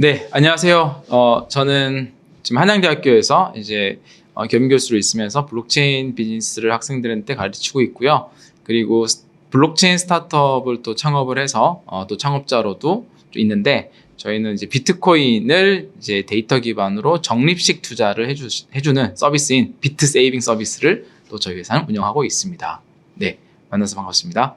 네, 안녕하세요. 어, 저는 지금 한양대학교에서 이제 어, 겸임 교수로 있으면서 블록체인 비즈니스를 학생들한테 가르치고 있고요. 그리고 스- 블록체인 스타트업을 또 창업을 해서 어, 또 창업자로도 좀 있는데 저희는 이제 비트코인을 이제 데이터 기반으로 적립식 투자를 해주, 해주는 서비스인 비트 세이빙 서비스를 또 저희 회사는 운영하고 있습니다. 네, 만나서 반갑습니다.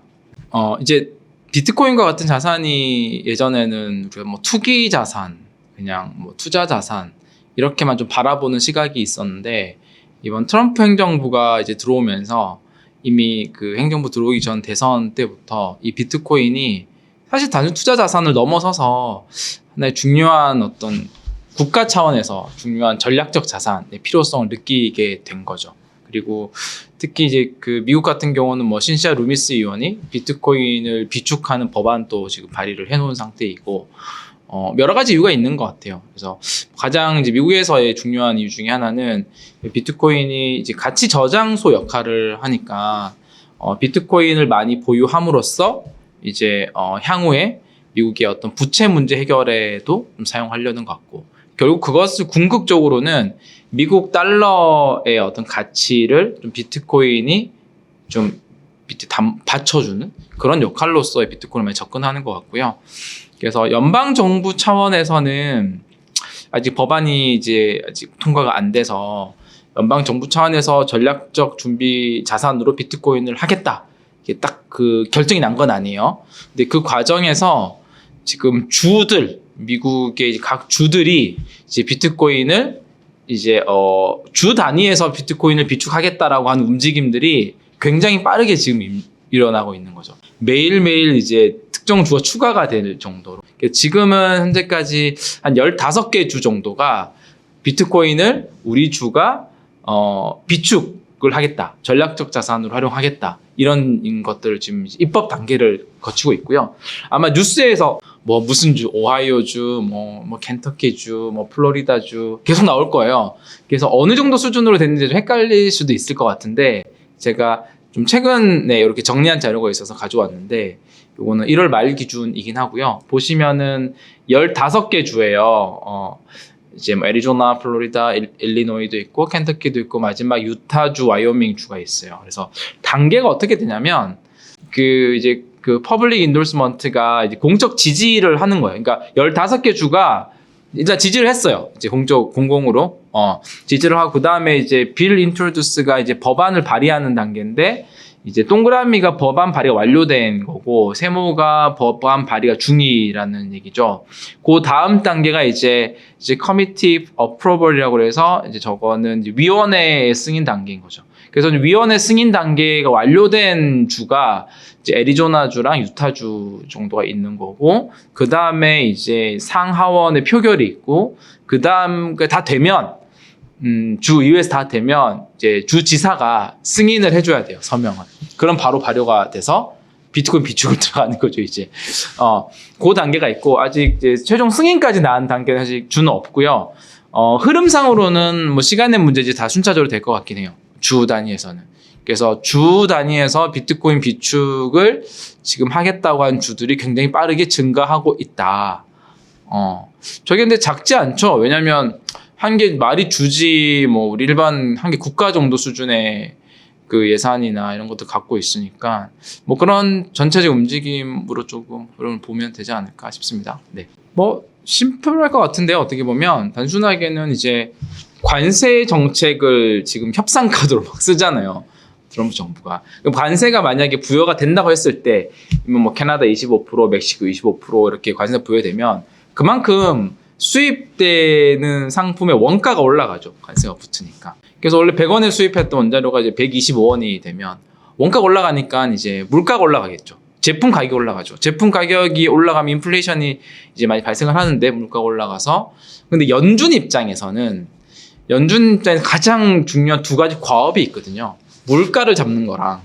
어, 이제 비트코인과 같은 자산이 예전에는 우리가 뭐 투기 자산, 그냥 뭐 투자 자산 이렇게만 좀 바라보는 시각이 있었는데 이번 트럼프 행정부가 이제 들어오면서 이미 그 행정부 들어오기 전 대선 때부터 이 비트코인이 사실 단순 투자 자산을 넘어서서 하나의 중요한 어떤 국가 차원에서 중요한 전략적 자산의 필요성을 느끼게 된 거죠. 그리고 특히 이제 그 미국 같은 경우는 뭐 신시아 루미스 의원이 비트코인을 비축하는 법안도 지금 발의를 해놓은 상태이고 어, 여러 가지 이유가 있는 것 같아요. 그래서 가장 이제 미국에서의 중요한 이유 중에 하나는 비트코인이 이제 가치 저장소 역할을 하니까 어, 비트코인을 많이 보유함으로써 이제 어, 향후에 미국의 어떤 부채 문제 해결에도 좀 사용하려는 것 같고 결국 그것을 궁극적으로는 미국 달러의 어떤 가치를 좀 비트코인이 좀 밑에 담, 받쳐주는 그런 역할로서의 비트코인을 많이 접근하는 것 같고요. 그래서 연방 정부 차원에서는 아직 법안이 이제 아직 통과가 안 돼서 연방 정부 차원에서 전략적 준비 자산으로 비트코인을 하겠다. 이게 딱 그 결정이 난 건 아니에요. 근데 그 과정에서 지금 주들 미국의 각 주들이 이제 비트코인을 이제 어, 주 단위에서 비트코인을 비축하겠다라고 하는 움직임들이 굉장히 빠르게 지금 일- 일어나고 있는 거죠. 매일매일 이제 특정 주가 추가가 될 정도로. 그러니까 지금은 현재까지 한 15개 주 정도가 비트코인을 우리 주가 어, 비축을 하겠다. 전략적 자산으로 활용하겠다. 이런 것들을 지금 입법 단계를 거치고 있고요. 아마 뉴스에서 뭐 무슨 주, 오하이오주, 뭐, 뭐 켄터키주, 뭐 플로리다주 계속 나올 거예요. 그래서 어느 정도 수준으로 됐는지 좀 헷갈릴 수도 있을 것 같은데 제가 좀 최근에 이렇게 정리한 자료가 있어서 가져왔는데 요거는 1월 말 기준이긴 하고요. 보시면은 15개 주예요. 어, 이제 뭐 애리조나, 플로리다, 일- 일리노이도 있고 켄터키도 있고 마지막 유타주, 와이오밍 주가 있어요. 그래서 단계가 어떻게 되냐면 그 이제 그 퍼블릭 인돌스먼트가 이제 공적 지지를 하는 거예요. 그러니까 15개 주가 일단 지지를 했어요. 이제 공적 공공으로 어 지지를 하고 그다음에 이제 빌 인트로듀스가 이제 법안을 발의하는 단계인데 이제 동그라미가 법안 발의가 완료된 거고 세모가 법안 발의가 중이라는 얘기죠. 그 다음 단계가 이제 이제 커미티 어프로벌이라고 해서 이제 저거는 이제 위원회 승인 단계인 거죠. 그래서 위원회 승인 단계가 완료된 주가 이제 애리조나주랑 유타주 정도가 있는 거고 그 다음에 이제 상하원의 표결이 있고 그 다음 다 되면 음, 주 의회에서 다 되면 이제 주 지사가 승인을 해줘야 돼요 서명을. 그럼 바로 발효가 돼서 비트코인 비축을 들어가는 거죠 이제. 어, 그 단계가 있고 아직 이제 최종 승인까지 나은 단계는 아직 주는 없고요. 어, 흐름상으로는 뭐 시간의 문제지 다 순차적으로 될 것 같긴 해요. 주 단위에서는. 그래서 주 단위에서 비트코인 비축을 지금 하겠다고 한 주들이 굉장히 빠르게 증가하고 있다. 어, 저게 근데 작지 않죠. 왜냐면 한 개 말이 주지 뭐 우리 일반 한 개 국가 정도 수준의 그 예산이나 이런 것도 갖고 있으니까 뭐 그런 전체적 움직임으로 조금 그걸 보면 되지 않을까 싶습니다. 네. 뭐 심플할 것 같은데요. 어떻게 보면 단순하게는 이제 관세 정책을 지금 협상 카드로 막 쓰잖아요. 트럼프 정부가. 관세가 만약에 부여가 된다고 했을 때, 뭐 캐나다 25%, 멕시코 25% 이렇게 관세 부여되면 그만큼 수입되는 상품의 원가가 올라가죠. 관세가 붙으니까. 그래서 원래 100원에 수입했던 원자료가 이제 125원이 되면 원가가 올라가니까 이제 물가가 올라가겠죠. 제품 가격이 올라가죠. 제품 가격이 올라가면 인플레이션이 이제 많이 발생을 하는데 물가가 올라가서 근데 연준 입장에서는 연준 입장에서 가장 중요한 두 가지 과업이 있거든요. 물가를 잡는 거랑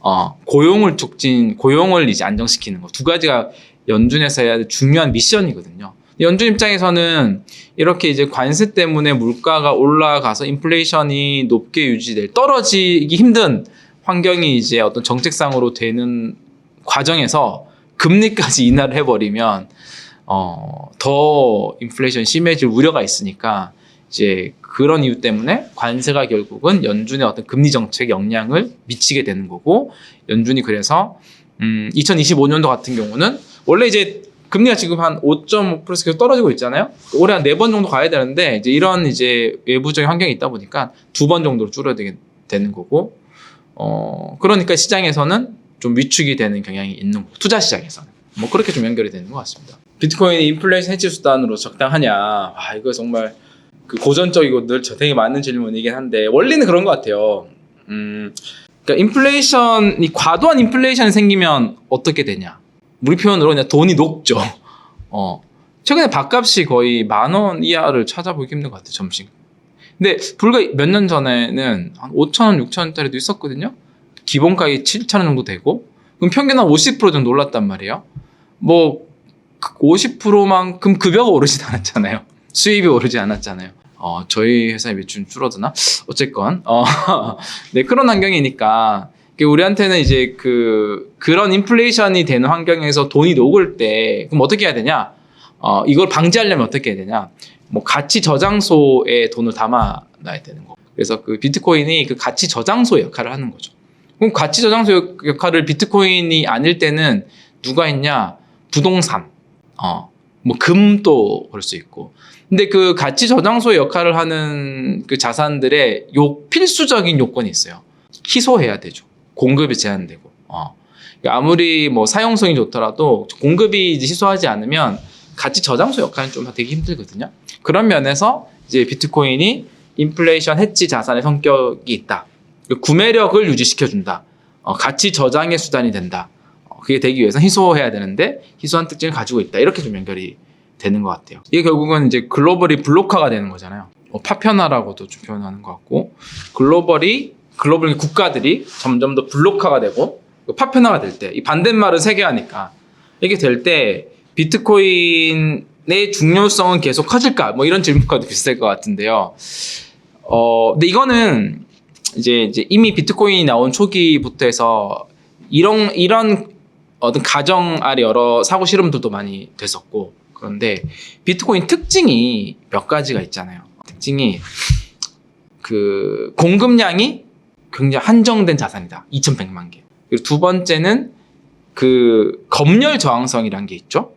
어, 고용을 촉진, 고용을 이제 안정시키는 거 두 가지가 연준에서 해야 될 중요한 미션이거든요. 연준 입장에서는 이렇게 이제 관세 때문에 물가가 올라가서 인플레이션이 높게 유지될 떨어지기 힘든 환경이 이제 어떤 정책상으로 되는 과정에서 금리까지 인하를 해버리면 어, 더 인플레이션 심해질 우려가 있으니까 이제 그런 이유 때문에 관세가 결국은 연준의 어떤 금리 정책 영향을 미치게 되는 거고 연준이 그래서 음, 2025년도 같은 경우는 원래 이제 금리가 지금 한 5.5%에서 계속 떨어지고 있잖아요. 올해 한 네 번 정도 가야 되는데 이제 이런 이제 외부적인 환경이 있다 보니까 두 번 정도로 줄어들게 되는 거고 어 그러니까 시장에서는 좀 위축이 되는 경향이 있는 거고 투자 시장에서는 뭐 그렇게 좀 연결이 되는 것 같습니다. 비트코인이 인플레이션 해지 수단으로 적당하냐? 아 이거 정말 그 고전적이고 늘저 되게 많은 질문이긴 한데 원리는 그런 것 같아요. 음, 그러니까 인플레이션이 과도한 인플레이션이 생기면 어떻게 되냐? 우리 표현으로 그냥 돈이 녹죠. 어. 최근에 밥값이 거의 만 원 이하를 찾아보기 힘든 것 같아요, 점심. 근데 불과 몇 년 전에는 한 5천 원, 6천 원짜리도 있었거든요. 기본 가격이 7천 원 정도 되고, 그럼 평균 한 50% 정도 올랐단 말이에요. 뭐 50%만큼 급여가 오르진 않았잖아요. 수입이 오르지 않았잖아요. 어, 저희 회사의 매출은 줄어드나? 어쨌건, 어, 네, 그런 환경이니까, 우리한테는 이제 그, 그런 인플레이션이 되는 환경에서 돈이 녹을 때, 그럼 어떻게 해야 되냐? 어, 이걸 방지하려면 어떻게 해야 되냐? 뭐, 가치 저장소에 돈을 담아놔야 되는 거. 그래서 그 비트코인이 그 가치 저장소 역할을 하는 거죠. 그럼 가치 저장소 역- 역할을 비트코인이 아닐 때는 누가 있냐? 부동산, 어, 뭐 금도 그럴 수 있고. 근데 그 가치 저장소의 역할을 하는 그 자산들의 요 필수적인 요건이 있어요. 희소해야 되죠. 공급이 제한되고. 어. 그러니까 아무리 뭐 사용성이 좋더라도 공급이 희소하지 않으면 가치 저장소 역할은 좀 되게 힘들거든요. 그런 면에서 이제 비트코인이 인플레이션 해지 자산의 성격이 있다. 그 구매력을 유지시켜준다. 어, 가치 저장의 수단이 된다. 어, 그게 되기 위해서 희소해야 되는데 희소한 특징을 가지고 있다. 이렇게 좀 연결이 되는 것 같아요. 이게 결국은 이제 글로벌이 블록화가 되는 거잖아요. 뭐 파편화라고도 좀 표현하는 것 같고 글로벌이 글로벌 국가들이 점점 더 블록화가 되고 그 파편화가 될 때 이 반대말은 세계화니까 이게 될 때 비트코인의 중요성은 계속 커질까? 뭐 이런 질문과도 비슷할 것 같은데요. 어, 근데 이거는 이제, 이제 이미 비트코인이 나온 초기부터 해서 이런 이런 어떤 가정 아래 여러 사고 실험들도 많이 됐었고 그런데 비트코인 특징이 몇 가지가 있잖아요. 특징이 그 공급량이 굉장히 한정된 자산이다. 2,100만 개. 그리고 두 번째는 그 검열 저항성이라는 게 있죠.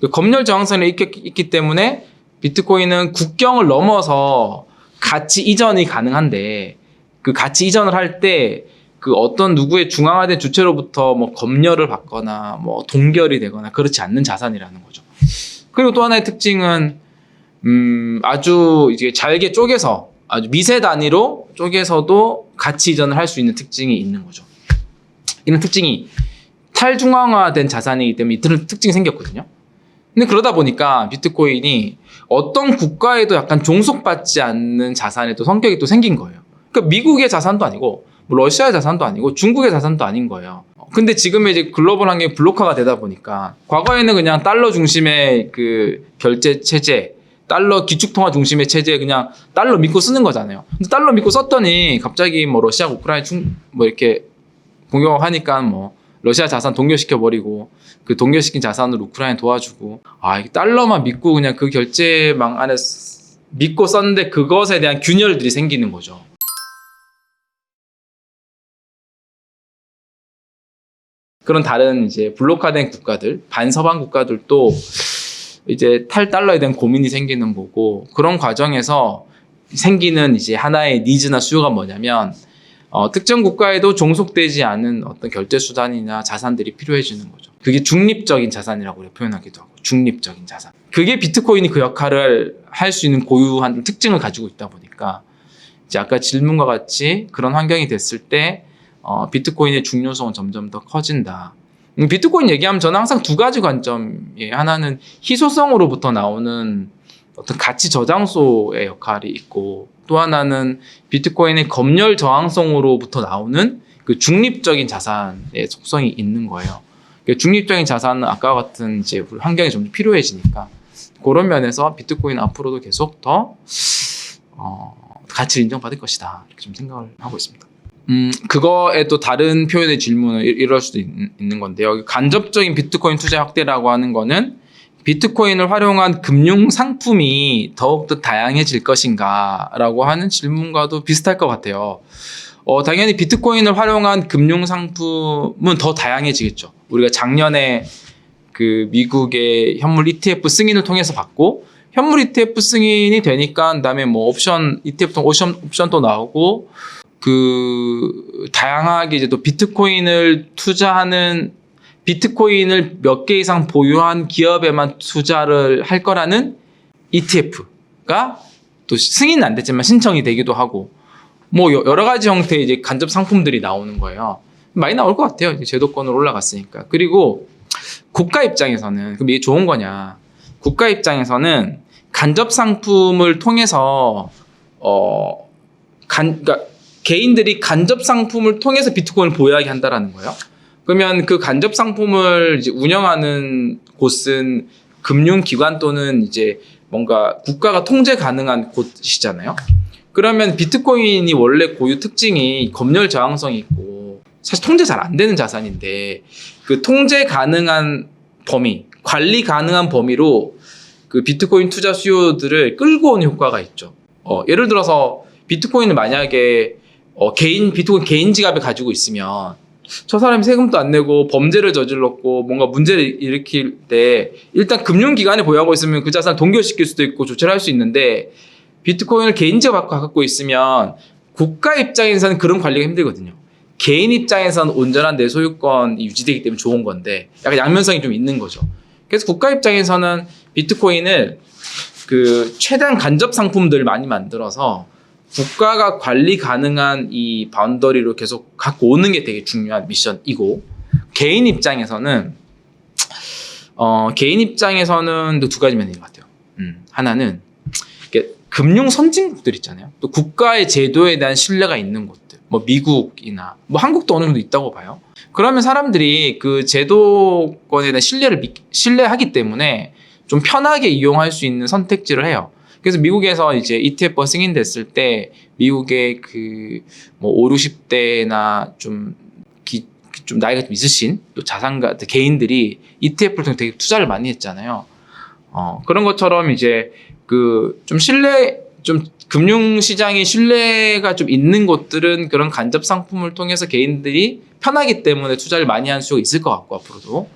그 검열 저항성이 있기, 때문에 비트코인은 국경을 넘어서 가치 이전이 가능한데 그 가치 이전을 할 때 그 어떤 누구의 중앙화된 주체로부터 뭐 검열을 받거나 뭐 동결이 되거나 그렇지 않는 자산이라는 거죠. 그리고 또 하나의 특징은 음 아주 이제 잘게 쪼개서 아주 미세 단위로 쪼개서도 가치 이전을 할 수 있는 특징이 있는 거죠. 이런 특징이 탈중앙화된 자산이기 때문에 이런 특징이 생겼거든요. 근데 그러다 보니까 비트코인이 어떤 국가에도 약간 종속받지 않는 자산의 또 성격이 또 생긴 거예요. 그러니까 미국의 자산도 아니고 뭐 러시아의 자산도 아니고 중국의 자산도 아닌 거예요. 근데 지금의 이제 글로벌 환경이 블록화가 되다 보니까 과거에는 그냥 달러 중심의 그 결제 체제, 달러 기축통화 중심의 체제에 그냥 달러 믿고 쓰는 거잖아요. 근데 달러 믿고 썼더니 갑자기 뭐 러시아, 우크라이나 중, 뭐 이렇게 공격하니까 뭐 러시아 자산 동결시켜 버리고 그 동결시킨 자산으로 우크라이나 도와주고 아 이게 달러만 믿고 그냥 그 결제망 안에 쓰- 믿고 썼는데 그것에 대한 균열들이 생기는 거죠. 그런 다른 이제 블록화된 국가들, 반서방 국가들도 이제 탈달러에 대한 고민이 생기는 거고 그런 과정에서 생기는 이제 하나의 니즈나 수요가 뭐냐면 어, 특정 국가에도 종속되지 않은 어떤 결제 수단이나 자산들이 필요해지는 거죠. 그게 중립적인 자산이라고 표현하기도 하고 중립적인 자산. 그게 비트코인이 그 역할을 할 수 있는 고유한 특징을 가지고 있다 보니까 이제 아까 질문과 같이 그런 환경이 됐을 때 어, 비트코인의 중요성은 점점 더 커진다. 음, 비트코인 얘기하면 저는 항상 두 가지 관점이에요. 하나는 희소성으로부터 나오는 어떤 가치 저장소의 역할이 있고 또 하나는 비트코인의 검열 저항성으로부터 나오는 그 중립적인 자산의 속성이 있는 거예요. 그 중립적인 자산은 아까 같은 이제 환경이 좀 필요해지니까 그런 면에서 비트코인 앞으로도 계속 더 어, 가치를 인정받을 것이다 이렇게 좀 생각을 하고 있습니다. 음, 그거에 또 다른 표현의 질문은 이- 이럴 수도 있, 는 건데요. 간접적인 비트코인 투자 확대라고 하는 거는 비트코인을 활용한 금융 상품이 더욱더 다양해질 것인가라고 하는 질문과도 비슷할 것 같아요. 어, 당연히 비트코인을 활용한 금융 상품은 더 다양해지겠죠. 우리가 작년에 그 미국의 현물 ETF 승인을 통해서 받고 현물 ETF 승인이 되니까 그다음에 뭐 옵션 ETF 또 옵션 옵션 또 나오고 그 다양하게 이제 또 비트코인을 투자하는 비트코인을 몇 개 이상 보유한 기업에만 투자를 할 거라는 ETF가 또 승인은 안 됐지만 신청이 되기도 하고 뭐 여- 여러 가지 형태의 이제 간접 상품들이 나오는 거예요. 많이 나올 것 같아요. 제도권으로 올라갔으니까. 그리고 국가 입장에서는 그럼 이게 좋은 거냐? 국가 입장에서는 간접 상품을 통해서 어 간, 그러니까 개인들이 간접 상품을 통해서 비트코인을 보유하게 한다라는 거예요. 그러면 그 간접 상품을 이제 운영하는 곳은 금융기관 또는 이제 뭔가 국가가 통제 가능한 곳이잖아요. 그러면 비트코인이 원래 고유 특징이 검열 저항성이 있고 사실 통제 잘 안 되는 자산인데 그 통제 가능한 범위, 관리 가능한 범위로 그 비트코인 투자 수요들을 끌고 오는 효과가 있죠. 어, 예를 들어서 비트코인을 만약에 어, 개인 비트코인 개인 지갑에 가지고 있으면 저 사람이 세금도 안 내고 범죄를 저질렀고 뭔가 문제를 일으킬 때 일단 금융기관에 보유하고 있으면 그 자산을 동결시킬 수도 있고 조치를 할 수 있는데 비트코인을 개인 지갑 갖고 있으면 국가 입장에서는 그런 관리가 힘들거든요. 개인 입장에서는 온전한 내 소유권이 유지되기 때문에 좋은 건데 약간 양면성이 좀 있는 거죠. 그래서 국가 입장에서는 비트코인을 그 최대한 간접 상품들 많이 만들어서 국가가 관리 가능한 이 바운더리로 계속 갖고 오는 게 되게 중요한 미션이고 개인 입장에서는 어 개인 입장에서는 또두 가지 면인 것 같아요. 음, 하나는 금융 선진국들 있잖아요. 또 국가의 제도에 대한 신뢰가 있는 곳들, 뭐 미국이나 뭐 한국도 어느 정도 있다고 봐요. 그러면 사람들이 그 제도권에 대한 신뢰를 믿- 신뢰하기 때문에 좀 편하게 이용할 수 있는 선택지를 해요. 그래서 미국에서 이제 ETF가 승인됐을 때 미국의 그뭐 5, 60대나 좀, 기- 좀 나이가 좀 있으신 또 자산가 개인들이 ETF를 통해 되게 투자를 많이 했잖아요. 어, 그런 것처럼 이제 그 좀 신뢰 좀 금융 시장에 신뢰가 좀 있는 곳들은 그런 간접 상품을 통해서 개인들이 편하기 때문에 투자를 많이 할 수가 있을 것 같고 앞으로도.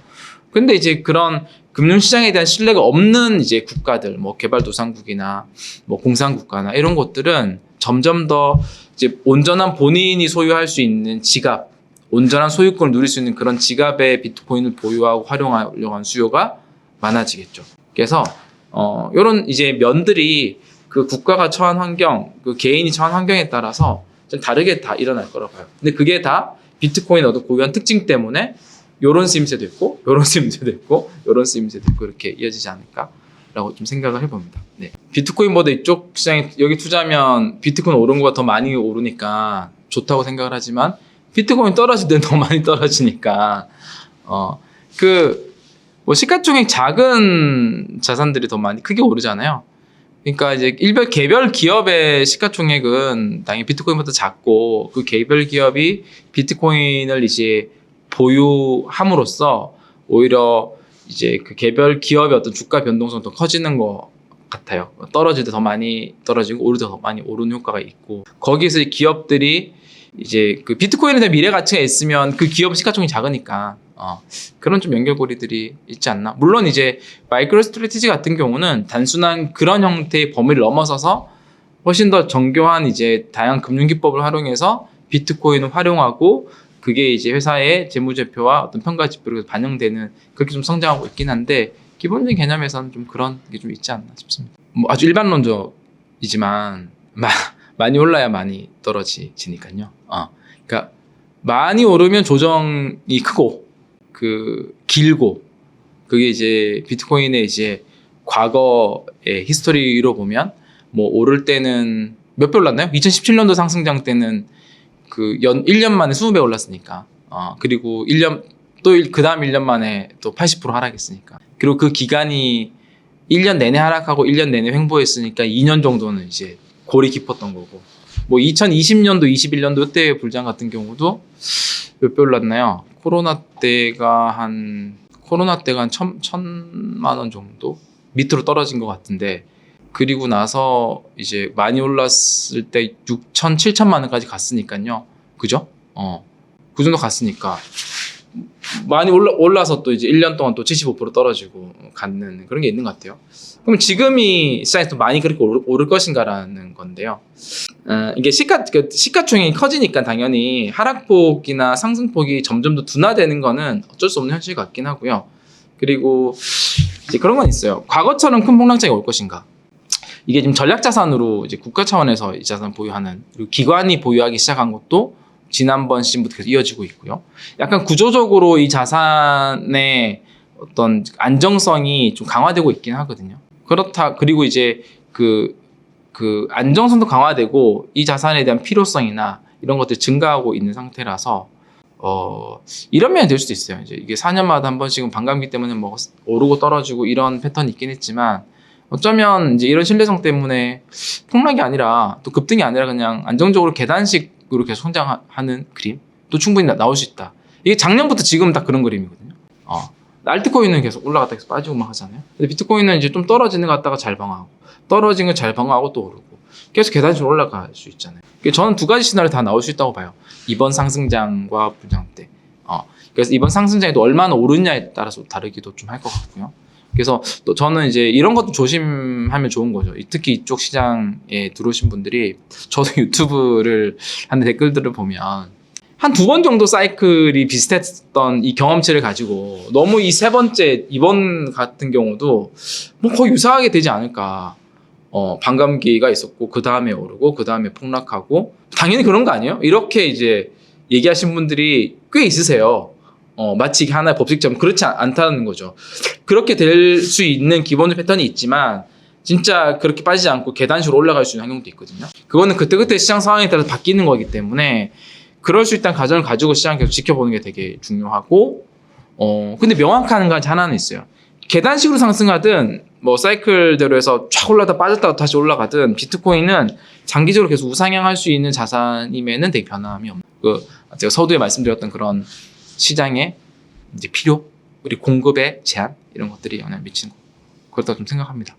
근데 이제 그런 금융시장에 대한 신뢰가 없는 이제 국가들, 뭐 개발도상국이나 뭐 공산국가나 이런 곳들은 점점 더 이제 온전한 본인이 소유할 수 있는 지갑, 온전한 소유권을 누릴 수 있는 그런 지갑에 비트코인을 보유하고 활용하려고 하는 수요가 많아지겠죠. 그래서 어 이런 이제 면들이 그 국가가 처한 환경, 그 개인이 처한 환경에 따라서 좀 다르게 다 일어날 거라고 봐요. 근데 그게 다 비트코인 어떤 고유한 특징 때문에 요런 쓰임새도 있고 요런 쓰임새도 있고 요런 쓰임새도 있고 이렇게 이어지지 않을까 라고 좀 생각을 해봅니다. 네. 비트코인보다 이쪽 시장에 여기 투자하면 비트코인 오른 거가 더 많이 오르니까 좋다고 생각을 하지만 비트코인 떨어질 때는 더 많이 떨어지니까 어 그 뭐 시가총액 작은 자산들이 더 많이 크게 오르잖아요. 그러니까 이제 일별 개별 기업의 시가총액은 당연히 비트코인보다 작고 그 개별 기업이 비트코인을 이제 보유함으로써 오히려 이제 그 개별 기업의 어떤 주가 변동성이 더 커지는 것 같아요. 떨어질 때 더 많이 떨어지고 오를 때 더 많이 오르는 효과가 있고 거기서 이 기업들이 이제 그 비트코인에 대한 미래 가치가 있으면 그 기업 시가총액이 작으니까 어, 그런 좀 연결고리들이 있지 않나. 물론 이제 마이크로 스트레티지 같은 경우는 단순한 그런 형태의 범위를 넘어서서 훨씬 더 정교한 이제 다양한 금융 기법을 활용해서 비트코인을 활용하고 그게 이제 회사의 재무제표와 어떤 평가 지표로 반영되는 그렇게 좀 성장하고 있긴 한데 기본적인 개념에서는 좀 그런 게 좀 있지 않나 싶습니다. 뭐 아주 일반론적이지만 마, 많이 올라야 많이 떨어지니까요. 어. 그러니까 많이 오르면 조정이 크고 그 길고 그게 이제 비트코인의 이제 과거의 히스토리로 보면 뭐 오를 때는 몇 배 올랐나요? 2017년도 상승장 때는 그 연 1년 만에 20배 올랐으니까. 어, 그리고 1년 또 그 다음 1년 만에 또 80% 하락했으니까. 그리고 그 기간이 1년 내내 하락하고 1년 내내 횡보했으니까 2년 정도는 이제 골이 깊었던 거고. 뭐 2020년도, 21년도 이때 불장 같은 경우도 몇 배 올랐나요? 코로나 때가 한 코로나 때가 한 천, 천만 원 정도 밑으로 떨어진 것 같은데 그리고 나서 이제 많이 올랐을 때 6천, 7천만 원까지 갔으니까요. 그죠? 어. 그 정도 갔으니까 많이 올라, 올라서 또 이제 1년 동안 또 75% 떨어지고 갖는 그런 게 있는 것 같아요. 그럼 지금이 시장에서 많이 그렇게 오를, 오를 것인가라는 건데요. 어, 이게 시가 그 시가총액이 커지니까 당연히 하락폭이나 상승폭이 점점 더 둔화되는 거는 어쩔 수 없는 현실 같긴 하고요. 그리고 이제 그런 건 있어요. 과거처럼 큰 폭락장이 올 것인가? 이게 지금 전략 자산으로 이제 국가 차원에서 이 자산 보유하는 그리고 기관이 보유하기 시작한 것도 지난번 시즌부터 계속 이어지고 있고요. 약간 구조적으로 이 자산의 어떤 안정성이 좀 강화되고 있긴 하거든요. 그렇다 그리고 이제 그, 그 안정성도 강화되고 이 자산에 대한 필요성이나 이런 것들이 증가하고 있는 상태라서 어 이런 면이 될 수도 있어요. 이제 이게 4년마다 한 번씩은 반감기 때문에 뭐 오르고 떨어지고 이런 패턴이 있긴 했지만 어쩌면 이제 이런 신뢰성 때문에 폭락이 아니라 또 급등이 아니라 그냥 안정적으로 계단식으로 계속 성장하는 그림 또 충분히 나, 나올 수 있다. 이게 작년부터 지금 딱 그런 그림이거든요. 어. 알트코인은 계속 올라갔다 계속 빠지고 막 하잖아요. 근데 비트코인은 이제 좀 떨어지는 것 같다가 잘 방어하고 떨어진 거 잘 방어하고 또 오르고 계속 계단식으로 올라갈 수 있잖아요. 저는 두 가지 시나리오 다 나올 수 있다고 봐요. 이번 상승장과 분장 때. 어. 그래서 이번 상승장이 또 얼마나 오르냐에 따라서 다르기도 좀 할 것 같고요. 그래서 또 저는 이제 이런 것도 조심하면 좋은 거죠. 이- 특히 이쪽 시장에 들어오신 분들이 저도 유튜브를 하는 댓글들을 보면 한 두 번 정도 사이클이 비슷했던 이 경험치를 가지고 너무 이 세 번째 이번 같은 경우도 뭐 거의 유사하게 되지 않을까. 어, 반감기가 있었고 그 다음에 오르고 그 다음에 폭락하고 당연히 그런 거 아니에요? 이렇게 이제 얘기하신 분들이 꽤 있으세요. 어, 마치 하나의 법칙처럼 그렇지 않, 않다는 거죠. 그렇게 될 수 있는 기본적 패턴이 있지만 진짜 그렇게 빠지지 않고 계단식으로 올라갈 수 있는 환경도 있거든요. 그거는 그때그때 시장 상황에 따라서 바뀌는 거기 때문에 그럴 수 있다는 가정을 가지고 시장 계속 지켜보는 게 되게 중요하고 어 근데 명확한 건 하나는 있어요. 계단식으로 상승하든 뭐 사이클대로 해서 쫙 올라다 빠졌다가 다시 올라가든 비트코인은 장기적으로 계속 우상향할 수 있는 자산임에는 되게 변함이 없는 그 제가 서두에 말씀드렸던 그런 시장의 이제 필요 그리고 공급의 제한 이런 것들이 영향을 미치는 거 그렇다고 좀 생각합니다.